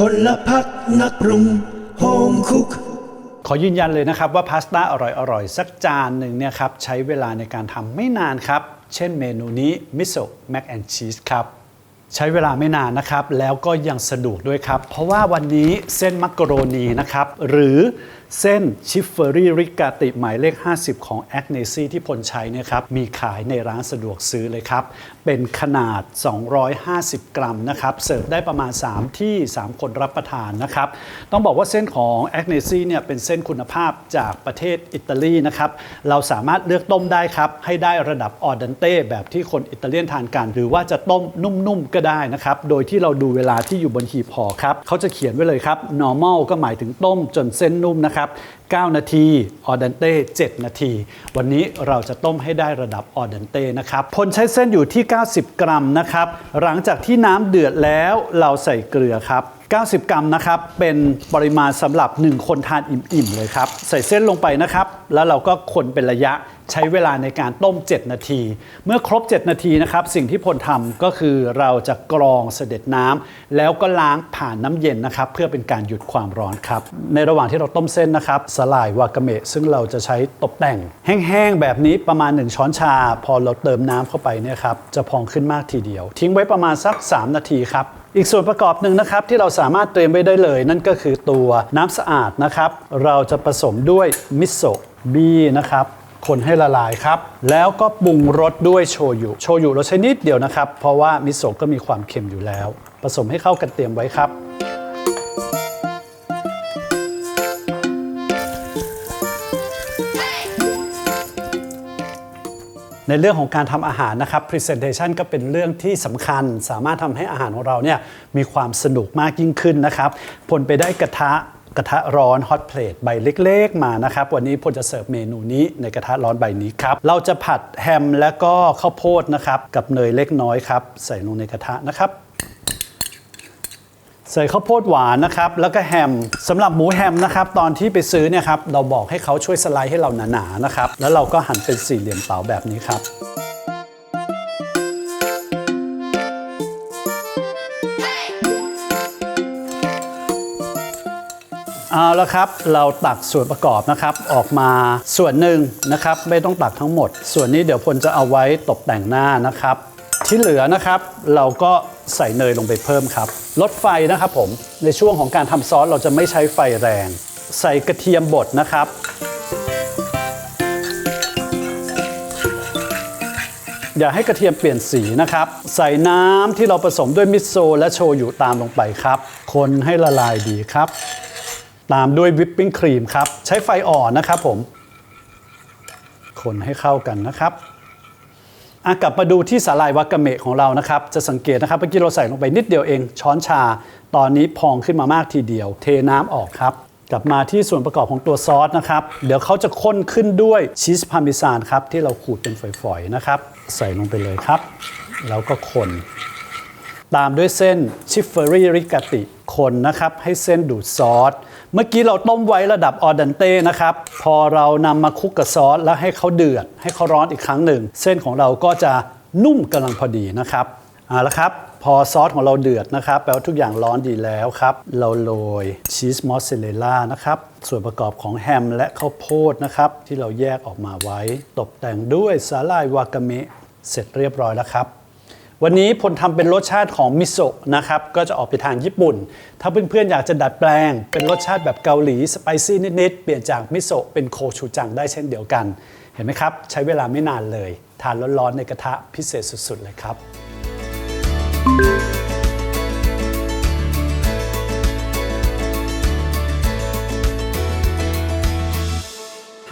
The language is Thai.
พลพักนักปรุงโฮมคุก ขอยืนยันเลยนะครับว่าพาสต้าอร่อยๆ สักจานหนึ่งเนี่ยครับใช้เวลาในการทำไม่นานครับ เช่นเมนูนี้มิโซะแมกแอนชีสครับใช้เวลาไม่นานนะครับ แล้วก็ยังสะดวกด้วยครับ เพราะว่าวันนี้เส้นมักกะโรนีนะครับ หรือเส้นชิฟเฟอรี่ริกาติหมายเลข 50 ของแอคเนซี่ที่พลใช้เนี่ยครับ มีขายในร้านสะดวกซื้อเลยครับ เป็นขนาด 250 กรัมนะครับ เสิร์ฟได้ประมาณ 3 ที่ 3 คนรับประทานนะครับ ต้องบอกว่าเส้นของแอคเนซี่เนี่ยเป็นเส้นคุณภาพจากประเทศอิตาลีนะครับ เราสามารถเลือกต้มได้ครับ ให้ได้ระดับออดันเต้แบบที่คนอิตาเลียนทานกัน หรือว่าจะต้มนุ่มๆก็ได้นะครับ โดยที่เราดูเวลาที่อยู่บนหีบห่อครับเขาจะเขียนไว้เลยครับ normal ก็หมายถึงต้มจนเส้นนุ่มนะครับ9 นาทีออเดนเต้ 7 นาที วันนี้เราจะต้มให้ได้ระดับออเดนเต้นะครับพลใช้เส้นอยู่ที่ 90 กรัมนะครับ หลังจากที่น้ำเดือดแล้วเราใส่เกลือครับ90 กรัมนะครับ เป็นปริมาณสำหรับ 1 คนทานอิ่ม ๆ เลยครับ ใส่เส้นลงไปนะครับ แล้วเราก็คนเป็นระยะ ใช้เวลาในการต้ม 7 นาที เมื่อครบ 7 นาทีนะครับ สิ่งที่พลทำก็คือเราจะกรองเสด็จน้ำแล้วก็ล้างผ่านน้ำเย็นนะครับ เพื่อเป็นการหยุดความร้อนครับ ในระหว่างที่เราต้มเส้นนะครับสลายวากาเมะซึ่งเราจะใช้ตกแต่ง แห้งๆแบบนี้ประมาณ 1 ช้อนชา พอเราเติมน้ำเข้าไปเนี่ยครับจะพองขึ้นมากทีเดียว ทิ้งไว้ประมาณสัก 3 นาทีครับอีกส่วนประกอบหนึ่งนะครับที่เราสามารถเตรียมไว้ได้เลย นั่นก็คือตัวน้ำสะอาดนะครับ เราจะผสมด้วยมิโซะบีนะครับ คนให้ละลายครับ แล้วก็ปรุงรสด้วยโชยุโชยุเราใช้นิดเดียวนะครับ เพราะว่ามิโซะก็มีความเค็มอยู่แล้ว ผสมให้เข้ากันเตรียมไว้ครับในเรื่องของการทำอาหารนะครับ Presentation ก็เป็นเรื่องที่สำคัญ สามารถทำให้อาหารของเราเนี่ยมีความสนุกมากยิ่งขึ้นนะครับพลไปได้กระทะ กระทะร้อนฮอตเพลทใบเล็กๆมานะครับ วันนี้พลจะเสิร์ฟเมนูนี้ในกระทะร้อนใบนี้ครับ เราจะผัดแฮมและก็ข้าวโพดนะครับ กับเนยเล็กน้อยครับ ใส่ลงในกระทะนะครับ ใส่ข้าวโพดหวานนะครับ แล้วก็แฮมสำหรับหมูแฮมนะครับ ตอนที่ไปซื้อเนี่ยครับเราบอกให้เขาช่วยสไลด์ให้เราหนาๆนะครับแล้วเราก็หั่นเป็นสี่เหลี่ยมเต๋าแบบนี้ครับ เอาละครับ เราตักส่วนประกอบนะครับออกมาส่วนหนึ่งนะครับ ไม่ต้องตักทั้งหมด ส่วนนี้เดี๋ยวพลจะเอาไว้ตกแต่งหน้านะครับ ที่เหลือนะครับ เราก็ใส่เนยลงไปเพิ่มครับลดไฟนะครับผมในช่วงของการทำซอสเราจะไม่ใช้ไฟแรง ใส่กระเทียมบดนะครับอย่าให้กระเทียมเปลี่ยนสีนะครับ ใส่น้ำที่เราผสมด้วยมิโซะและโชยุตามลงไปครับ คนให้ละลายดีครับ ตามด้วยวิปปิ้งครีมครับ ใช้ไฟอ่อนนะครับผม คนให้เข้ากันนะครับกลับมาดูที่สาลายวากาเมะของเรานะครับ จะสังเกตนะครับเมื่อกี้เราใส่ลงไปนิดเดียวเอง ช้อนชา ตอนนี้พองขึ้นมามากทีเดียว เทน้ำออกครับ กลับมาที่ส่วนประกอบของตัวซอสนะครับ เดี๋ยวเขาจะข้นขึ้นด้วยชีสพาร์เมซานครับที่เราขูดเป็นฝอยๆนะครับ ใส่ลงไปเลยครับ แล้วก็คน ตามด้วยเส้นชิฟเฟอรี่ริกาติคนนะครับ ให้เส้นดูดซอส เมื่อกี้เราต้มไว้ระดับออดันเต้นะครับ พอเรานำมาคลุกกับซอส แล้วให้เขาเดือด ให้เขาร้อนอีกครั้งหนึ่ง เส้นของเราก็จะนุ่มกำลังพอดีนะครับเอาละครับ พอซอสของเราเดือดนะครับ แปลว่าทุกอย่างร้อนดีแล้วครับ เราโรยชีสมอสซาเรลล่านะครับ ส่วนประกอบของแฮมและข้าวโพดนะครับ ที่เราแยกออกมาไว้ ตกแต่งด้วยสาหร่ายวากาเมะเสร็จเรียบร้อยแล้วครับ วันนี้พลทำเป็นรสชาติของมิโซะนะครับ ก็จะออกไปทางญี่ปุ่น ถ้าเพื่อนๆอยากจะดัดแปลง เป็นรสชาติแบบเกาหลี สไปซี่นิดๆ เปลี่ยนจากมิโซะเป็นโคชูจังได้เช่นเดียวกัน เห็นไหมครับ ใช้เวลาไม่นานเลย ทานร้อนๆในกระทะพิเศษสุดๆเลยครับ